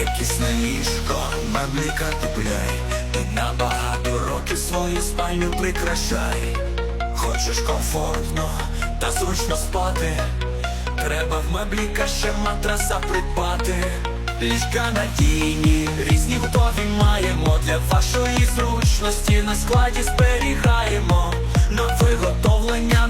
Якісне ліжко, мебліка купляй. Ти на багато років свою спальню прикрашай. Хочеш комфортно та зручно спати. Треба в мебліка ще матраса придбати. Ліжка надійні, різні готові маємо. Для вашої зручності на складі зберігаємо На виготовлення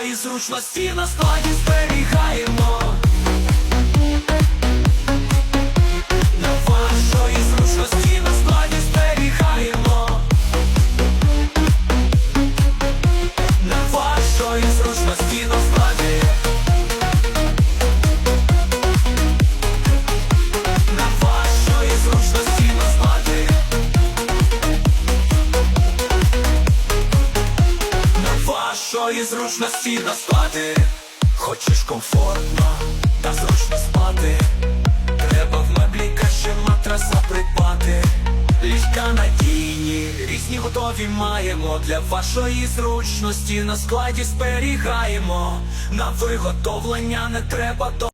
вашої зручності на складі зберігаємо вашої зручності на спати. Хочеш комфортно та зручно спати. Треба в меблі каже матраса придбати. Ліжка надійні, різні готові маємо. Для вашої зручності на складі зберігаємо. На виготовлення не треба до